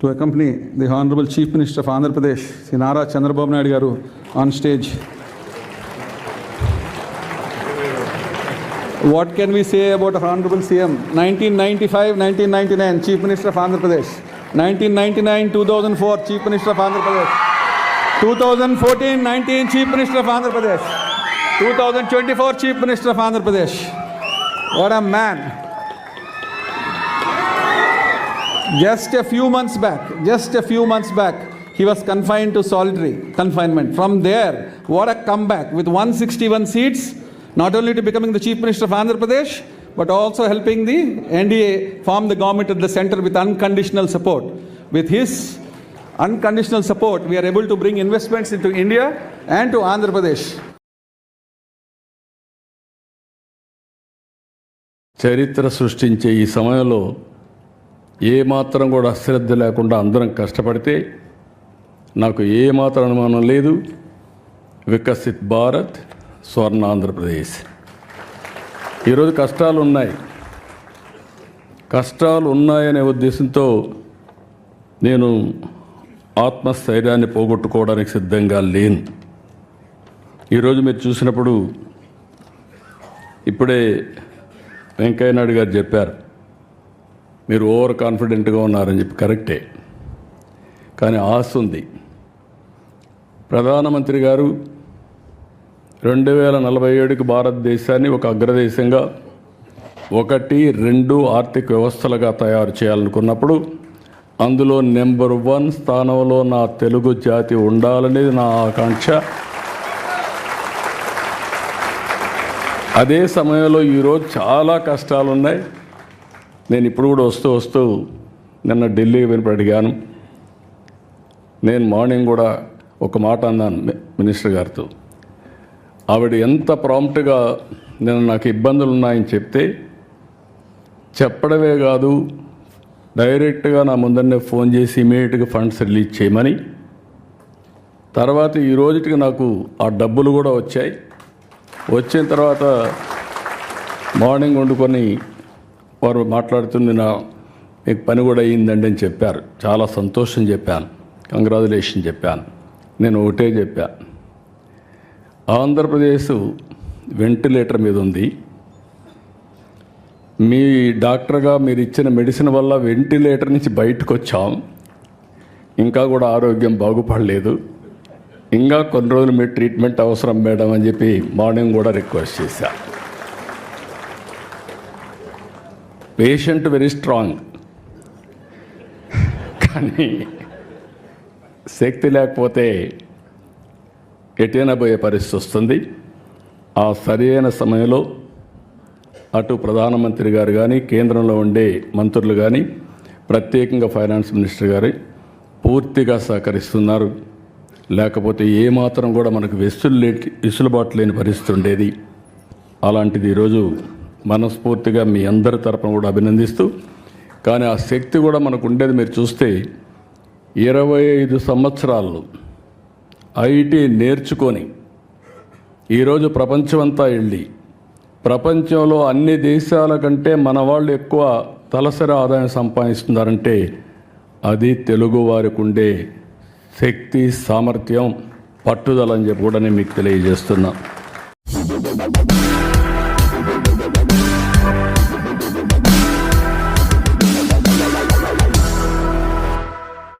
to accompany the Honorable Chief Minister of Andhra Pradesh, Sri Nara Chandrababu Naidu Garu, on stage. What can we say about our Honorable CM? 1995, 1999, Chief Minister of Andhra Pradesh. 1999, 2004, Chief Minister of Andhra Pradesh. 2014, 19, Chief Minister of Andhra Pradesh. 2024, Chief Minister of Andhra Pradesh. What a man. Just a few months back just a few months back he was confined to solitary confinement from there what a come back with one sixty one seats not only to becoming the chief minister of Andhra Pradesh but also helping the NDA form the government of the centre with unconditional support with his unconditional support we're able to bring investments in to India and to Andhra Pradesh చరిత్ర సృష్టించే ఈ సమయంలో ఏమాత్రం కూడా అశ్రద్ధ లేకుండా అందరం కష్టపడితే నాకు ఏమాత్రం అనుమానం లేదు. వికసిత్ భారత్ స్వర్ణ ఆంధ్రప్రదేశ్. ఈరోజు కష్టాలు ఉన్నాయి. కష్టాలు ఉన్నాయనే ఉద్దేశంతో నేను ఆత్మస్థైర్యాన్ని పోగొట్టుకోవడానికి సిద్ధంగా లేను. ఈరోజు మీరు చూసినప్పుడు ఇప్పుడే వెంకయ్య నాయుడు గారు చెప్పారు మీరు ఓవర్ కాన్ఫిడెంట్గా ఉన్నారని చెప్పి కరెక్టే. కానీ ఆశ ఉంది. ప్రధానమంత్రి గారు రెండు వేల నలభై ఏడుకి భారతదేశాన్ని ఒక అగ్రదేశంగా ఒకటి రెండు ఆర్థిక వ్యవస్థలుగా తయారు చేయాలనుకున్నప్పుడు అందులో నెంబర్ వన్ స్థానంలో నా తెలుగు జాతి ఉండాలనేది నా ఆకాంక్ష. అదే సమయంలో ఈరోజు చాలా కష్టాలు ఉన్నాయి నేను ఇప్పుడు కూడా వస్తూ వస్తూ నిన్న ఢిల్లీ వినపడి అడిగాను. నేను మార్నింగ్ కూడా ఒక మాట అన్నాను మినిస్టర్ గారితో. ఆవిడ ఎంత ప్రాంప్ట్గా నేను నాకు ఇబ్బందులు ఉన్నాయని చెప్తే చెప్పడమే కాదు డైరెక్ట్గా నా ముందరనే ఫోన్ చేసి ఇమీడియట్గా ఫండ్స్ రిలీజ్ చేయమని తర్వాత ఈ రోజుకి నాకు ఆ డబ్బులు కూడా వచ్చాయి. వచ్చిన తర్వాత మార్నింగ్ వండుకొని వారు మాట్లాడుతుంది నా మీకు పని కూడా అయ్యిందండి అని చెప్పారు. చాలా సంతోషం చెప్పాను. కంగ్రాచులేషన్ చెప్పాను. నేను ఒకటే చెప్పాను ఆంధ్రప్రదేశ్ వెంటిలేటర్ మీద ఉంది. మీ డాక్టర్గా మీరు ఇచ్చిన మెడిసిన్ వల్ల వెంటిలేటర్ నుంచి బయటకు వచ్చాం. ఇంకా కూడా ఆరోగ్యం బాగుపడలేదు. ఇంకా కొన్ని రోజులు మీ ట్రీట్మెంట్ అవసరం మేడం అని చెప్పి మార్నింగ్ కూడా రిక్వెస్ట్ చేశాను పేషెంట్ వెరీ స్ట్రాంగ్. కానీ శక్తి లేకపోతే ఎటైనా పోయే పరిస్థితి వస్తుంది. ఆ సరైన సమయంలో అటు ప్రధానమంత్రి గారు కానీ కేంద్రంలో ఉండే మంత్రులు కానీ ప్రత్యేకంగా ఫైనాన్స్ మినిస్టర్ గారు పూర్తిగా సహకరిస్తున్నారు. లేకపోతే ఏమాత్రం కూడా మనకు వెసులు లేటి వెసులుబాటు లేని పరిస్థితి ఉండేది. అలాంటిది ఈరోజు మనస్ఫూర్తిగా మీ అందరి తరపున కూడా అభినందిస్తూ కానీ ఆ శక్తి కూడా మనకు ఉండేది మీరు చూస్తే ఇరవై ఐదు సంవత్సరాలు ఐటీ నేర్చుకొని ఈరోజు ప్రపంచమంతా వెళ్ళి ప్రపంచంలో అన్ని దేశాల కంటే మన వాళ్ళు ఎక్కువ తలసరి ఆదాయం సంపాదిస్తున్నారంటే అది తెలుగు వారికి ఉండే శక్తి సామర్థ్యం పట్టుదల అని చెప్పి కూడా నేను మీకు తెలియజేస్తున్నా.